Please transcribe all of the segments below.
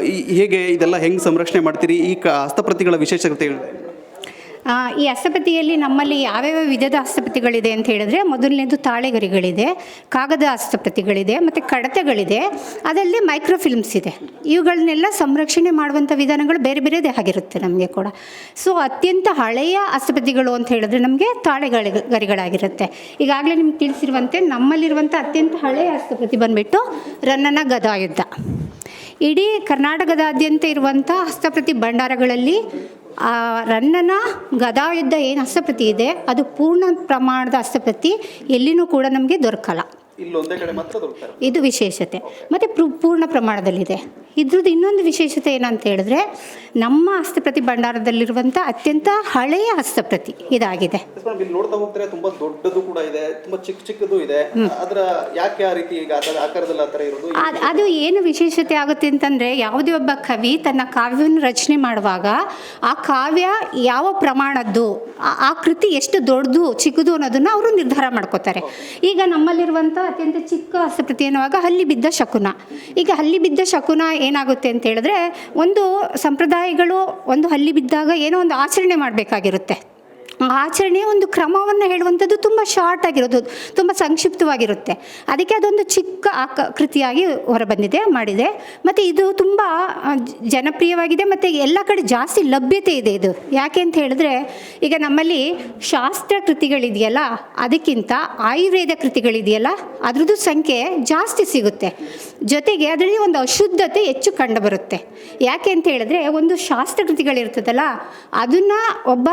ಹೇಗೆ ಇದೆಲ್ಲ ಹೆಂಗೆ ಸಂರಕ್ಷಣೆ ಮಾಡ್ತೀರಿ? ಈ ಕ, ಹಸ್ತಪ್ರತಿಗಳ ವಿಶೇಷತೆ ಈ ಹಸ್ತಪತಿಯಲ್ಲಿ ನಮ್ಮಲ್ಲಿ ಯಾವ್ಯಾವ ವಿಧದ ಹಸ್ತಪತಿಗಳಿದೆ ಅಂತ ಹೇಳಿದ್ರೆ, ಮೊದಲನೇದು ತಾಳೆಗರಿಗಳಿದೆ, ಕಾಗದ ಹಸ್ತಪ್ರತಿಗಳಿದೆ, ಮತ್ತು ಕಡತೆಗಳಿದೆ. ಅದರಲ್ಲಿ ಮೈಕ್ರೋಫಿಲ್ಮ್ಸ್ ಇದೆ. ಇವುಗಳನ್ನೆಲ್ಲ ಸಂರಕ್ಷಣೆ ಮಾಡುವಂಥ ವಿಧಾನಗಳು ಬೇರೆ ಬೇರೆದೇ ಆಗಿರುತ್ತೆ ನಮಗೆ ಕೂಡ. ಸೊ ಅತ್ಯಂತ ಹಳೆಯ ಹಸ್ತಪತಿಗಳು ಅಂತ ಹೇಳಿದ್ರೆ ನಮಗೆ ತಾಳೆಗಳ ಗರಿಗಳಾಗಿರುತ್ತೆ ಈಗಾಗಲೇ ನಿಮ್ಗೆ ತಿಳಿಸಿರುವಂತೆ ನಮ್ಮಲ್ಲಿರುವಂಥ ಅತ್ಯಂತ ಹಳೆಯ ಹಸ್ತಪತಿ ಬಂದುಬಿಟ್ಟು ರನ್ನನ ಗದಾಯುದ್ಧ. ಇಡೀ ಕರ್ನಾಟಕದಾದ್ಯಂತ ಇರುವಂಥ ಹಸ್ತಪ್ರತಿ ಭಂಡಾರಗಳಲ್ಲಿ ಆ ರನ್ನನ ಗದಾಯುದ್ಧ ಏನು ಹಸ್ತಪ್ರತಿ ಇದೆ ಅದು ಪೂರ್ಣ ಪ್ರಮಾಣದ ಹಸ್ತಪ್ರತಿ ಎಲ್ಲಿನೂ ಕೂಡ ನಮಗೆ ದೊರಕಲ್ಲ. ಇದು ವಿಶೇಷತೆ. ಮತ್ತು ಪೂರ್ಣ ಪ್ರಮಾಣದಲ್ಲಿದೆ. ಇದ್ರದ್ದು ಇನ್ನೊಂದು ವಿಶೇಷತೆ ಏನಂತ ಹೇಳಿದ್ರೆ ನಮ್ಮ ಹಸ್ತಪ್ರತಿ ಭಂಡಾರದಲ್ಲಿರುವಂಥ ಅತ್ಯಂತ ಹಳೆಯ ಹಸ್ತಪ್ರತಿ ಇದಾಗಿದೆ. ಮೇಡಮ್ ಇಲ್ಲಿ ನೋಡ್ತಾ ಹೋಗ್ತಾರೆ ತುಂಬಾ ದೊಡ್ಡದು ಕೂಡ ಇದೆ ತುಂಬಾ ಚಿಕ್ಕ ಚಿಕ್ಕದು ಇದೆ. ಅದರ ಯಾಕೆ ಆ ರೀತಿ ಈಗ ಆ ಆಕಾರದಲ್ಲಿ ಆ ಥರ ಇರೋದು? ಅದು ಏನು ವಿಶೇಷತೆ ಆಗುತ್ತೆ ಅಂತಂದ್ರೆ ಯಾವುದೇ ಒಬ್ಬ ಕವಿ ತನ್ನ ಕಾವ್ಯವನ್ನು ರಚನೆ ಮಾಡುವಾಗ ಆ ಕಾವ್ಯ ಯಾವ ಪ್ರಮಾಣದ್ದು ಆ- ಕೃತಿ ಎಷ್ಟು ದೊಡ್ಡದು ಚಿಕ್ಕದು ಅನ್ನೋದನ್ನ ಅವರು ನಿರ್ಧಾರ ಮಾಡ್ಕೋತಾರೆ. ಈಗ ನಮ್ಮಲ್ಲಿರುವಂಥ ಅತ್ಯಂತ ಚಿಕ್ಕ ಹಸ್ತಪ್ರತಿ ಎನ್ನುವಾಗ ಹಲ್ಲಿ ಬಿದ್ದ ಶಕುನ. ಈಗ ಹಲ್ಲಿ ಬಿದ್ದ ಶಕುನ ಏನಾಗುತ್ತೆ ಅಂತ ಹೇಳಿದ್ರೆ ಒಂದು ಸಂಪ್ರದಾಯಗಳು ಒಂದು ಹಲ್ಲಿ ಬಿದ್ದಾಗ ಏನೋ ಒಂದು ಆಚರಣೆ ಮಾಡಬೇಕಾಗಿರುತ್ತೆ. ಆ ಆಚರಣೆ ಒಂದು ಕ್ರಮವನ್ನು ಹೇಳುವಂಥದ್ದು ತುಂಬ ಶಾರ್ಟ್ ಆಗಿರೋದು, ತುಂಬ ಸಂಕ್ಷಿಪ್ತವಾಗಿರುತ್ತೆ. ಅದಕ್ಕೆ ಅದೊಂದು ಚಿಕ್ಕ ಕೃತಿಯಾಗಿ ಹೊರಬಂದಿದೆ, ಮಾಡಿದೆ. ಮತ್ತು ಇದು ತುಂಬ ಜನಪ್ರಿಯವಾಗಿದೆ, ಮತ್ತು ಎಲ್ಲ ಕಡೆ ಜಾಸ್ತಿ ಲಭ್ಯತೆ ಇದೆ ಇದು. ಯಾಕೆ ಅಂತ ಹೇಳಿದ್ರೆ, ಈಗ ನಮ್ಮಲ್ಲಿ ಶಾಸ್ತ್ರ ಕೃತಿಗಳಿದೆಯಲ್ಲ, ಅದಕ್ಕಿಂತ ಆಯುರ್ವೇದ ಕೃತಿಗಳಿದೆಯಲ್ಲ, ಅದ್ರದ್ದು ಸಂಖ್ಯೆ ಜಾಸ್ತಿ ಸಿಗುತ್ತೆ. ಜೊತೆಗೆ ಅದರಲ್ಲಿ ಒಂದು ಅಶುದ್ಧತೆ ಹೆಚ್ಚು ಕಂಡುಬರುತ್ತೆ. ಯಾಕೆ ಅಂತ ಹೇಳಿದ್ರೆ, ಒಂದು ಶಾಸ್ತ್ರ ಕೃತಿಗಳಿರ್ತದಲ್ಲ, ಅದನ್ನು ಒಬ್ಬ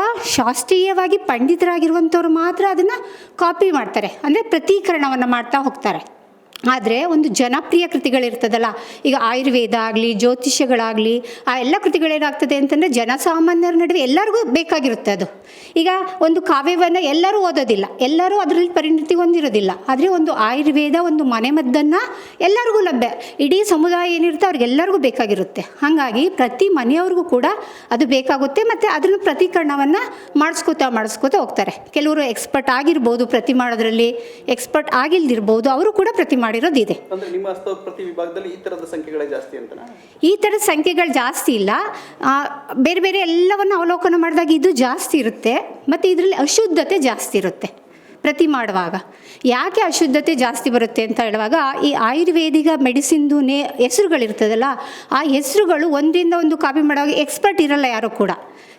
ಶಾಸ್ತ್ರೀಯವಾಗಿ ಪಂಡಿತರಾಗಿರುವಂಥವ್ರು ಮಾತ್ರ ಅದನ್ನು ಕಾಪಿ ಮಾಡ್ತಾರೆ. ಅಂದರೆ ಪ್ರತೀಕರಣವನ್ನು ಮಾಡ್ತಾ ಹೋಗ್ತಾರೆ. ಆದರೆ ಒಂದು ಜನಪ್ರಿಯ ಕೃತಿಗಳಿರ್ತದಲ್ಲ, ಈಗ ಆಯುರ್ವೇದ ಆಗಲಿ, ಜ್ಯೋತಿಷ್ಯಗಳಾಗಲಿ, ಆ ಎಲ್ಲ ಕೃತಿಗಳೇನಾಗ್ತದೆ ಅಂತಂದರೆ ಜನಸಾಮಾನ್ಯರ ನಡುವೆ ಎಲ್ಲರಿಗೂ ಬೇಕಾಗಿರುತ್ತೆ ಅದು. ಈಗ ಒಂದು ಕಾವ್ಯವನ್ನು ಎಲ್ಲರೂ ಓದೋದಿಲ್ಲ, ಎಲ್ಲರೂ ಅದರಲ್ಲಿ ಪರಿಣಿತಿ ಹೊಂದಿರೋದಿಲ್ಲ. ಆದರೆ ಒಂದು ಆಯುರ್ವೇದ ಒಂದು ಮನೆಮದ್ದನ್ನು ಎಲ್ಲರಿಗೂ ಲಭ್ಯ. ಇಡೀ ಸಮುದಾಯ ಏನಿರುತ್ತೆ ಅವ್ರಿಗೆಲ್ಲರಿಗೂ ಬೇಕಾಗಿರುತ್ತೆ. ಹಾಗಾಗಿ ಪ್ರತಿ ಮನೆಯವ್ರಿಗೂ ಕೂಡ ಅದು ಬೇಕಾಗುತ್ತೆ ಮತ್ತು ಅದನ್ನು ಪ್ರತಿಕರಣವನ್ನು ಮಾಡಿಸ್ಕೋತಾ ಮಾಡಿಸ್ಕೋತಾ ಹೋಗ್ತಾರೆ. ಕೆಲವರು ಎಕ್ಸ್ಪರ್ಟ್ ಆಗಿರ್ಬೋದು ಪ್ರತಿ ಮಾಡೋದ್ರಲ್ಲಿ ಎಕ್ಸ್ಪರ್ಟ್ ಆಗಿಲ್ದಿರ್ಬೋದು, ಅವರು ಕೂಡ ಪ್ರತಿ ನಿಮ್ಮ ಹಸ್ತಪ್ರತಿ ವಿಭಾಗದಲ್ಲಿ ಈ ತರದ ಸಂಖ್ಯೆಗಳೇ ಜಾಸ್ತಿ ಅಂತನಾ? ಈ ಥರದ ಸಂಖ್ಯೆಗಳು ಜಾಸ್ತಿ ಇಲ್ಲ. ಬೇರೆ ಬೇರೆ ಎಲ್ಲವನ್ನು ಅವಲೋಕನ ಮಾಡಿದಾಗ ಇದು ಜಾಸ್ತಿ ಇರುತ್ತೆ. ಮತ್ತು ಇದರಲ್ಲಿ ಅಶುದ್ಧತೆ ಜಾಸ್ತಿ ಇರುತ್ತೆ ಪ್ರತಿ ಮಾಡುವಾಗ. ಯಾಕೆ ಅಶುದ್ಧತೆ ಜಾಸ್ತಿ ಬರುತ್ತೆ ಅಂತ ಹೇಳುವಾಗ ಈ ಆಯುರ್ವೇದಿಕ ಮೆಡಿಸಿನ್ದು ನೇ ಹೆಸರುಗಳಿರ್ತದಲ್ಲ ಆ ಹೆಸರುಗಳು ಒಂದರಿಂದ ಒಂದು ಕಾಪಿ ಮಾಡುವಾಗ ಎಕ್ಸ್ಪರ್ಟ್ ಇರಲ್ಲ ಯಾರು ಕೂಡ.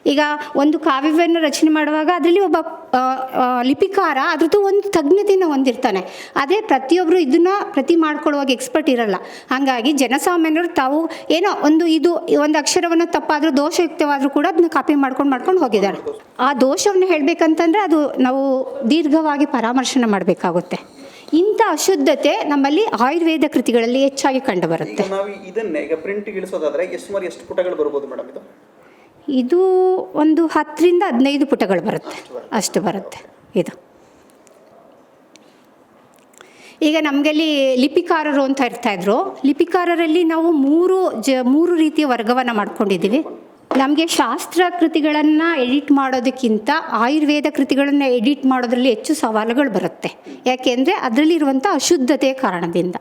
ಈಗ ಒಂದು ಕಾವ್ಯವನ್ನು ರಚನೆ ಮಾಡುವಾಗ ಅದರಲ್ಲಿ ಒಬ್ಬ ಲಿಪಿಕಾರ ಅದ್ರದ್ದು ಒಂದು ತಜ್ಞತೆಯನ್ನು ಹೊಂದಿರ್ತಾನೆ. ಅದೇ ಪ್ರತಿಯೊಬ್ಬರು ಇದನ್ನು ಪ್ರತಿ ಮಾಡ್ಕೊಳ್ಳುವಾಗ ಎಕ್ಸ್ಪರ್ಟ್ ಇರಲ್ಲ. ಹಾಗಾಗಿ ಜನಸಾಮಾನ್ಯರು ತಾವು ಏನೋ ಒಂದು ಇದು, ಒಂದು ಅಕ್ಷರವನ್ನು ತಪ್ಪಾದರೂ, ದೋಷಯುಕ್ತವಾದರೂ ಕೂಡ ಅದನ್ನ ಕಾಪಿ ಮಾಡ್ಕೊಂಡು ಮಾಡ್ಕೊಂಡು ಹೋಗಿದ್ದಾರೆ. ಆ ದೋಷವನ್ನು ಹೇಳಬೇಕಂತಂದರೆ ಅದು ನಾವು ದೀರ್ಘವಾಗಿ ಪರಾಮರ್ಶನ ಮಾಡಬೇಕಾಗುತ್ತೆ. ಇಂಥ ಅಶುದ್ಧತೆ ನಮ್ಮಲ್ಲಿ ಆಯುರ್ವೇದ ಕೃತಿಗಳಲ್ಲಿ ಹೆಚ್ಚಾಗಿ ಕಂಡುಬರುತ್ತೆ ಇದನ್ನೇ ಈಗ ಪ್ರಿಂಟ್ ಇಳಿಸೋದಾದ್ರೆ ಎಷ್ಟು ಎಷ್ಟು ಪುಟಗಳು ಬರ್ಬೋದು ಮೇಡಮ್ ಇದು? ಇದು ಒಂದು ಹತ್ತರಿಂದ ಹದಿನೈದು ಪುಟಗಳು ಬರುತ್ತೆ. ಅಷ್ಟು ಬರುತ್ತೆ. ಇದು. ಈಗ ನಮಗಲ್ಲಿ ಲಿಪಿಕಾರರು ಅಂತ ಇರ್ತಾಯಿದ್ರು ಲಿಪಿಕಾರರಲ್ಲಿ ನಾವು ಮೂರು ಜ, ಮೂರು ರೀತಿಯ ವರ್ಗವನ್ನು ಮಾಡ್ಕೊಂಡಿದ್ದೀವಿ. ನಮಗೆ ಶಾಸ್ತ್ರ ಕೃತಿಗಳನ್ನು ಎಡಿಟ್ ಮಾಡೋದಕ್ಕಿಂತ ಆಯುರ್ವೇದ ಕೃತಿಗಳನ್ನು ಎಡಿಟ್ ಮಾಡೋದ್ರಲ್ಲಿ ಹೆಚ್ಚು ಸವಾಲುಗಳು ಬರುತ್ತೆ. ಯಾಕೆಂದರೆ ಅದರಲ್ಲಿರುವಂಥ ಅಶುದ್ಧತೆಯ ಕಾರಣದಿಂದ.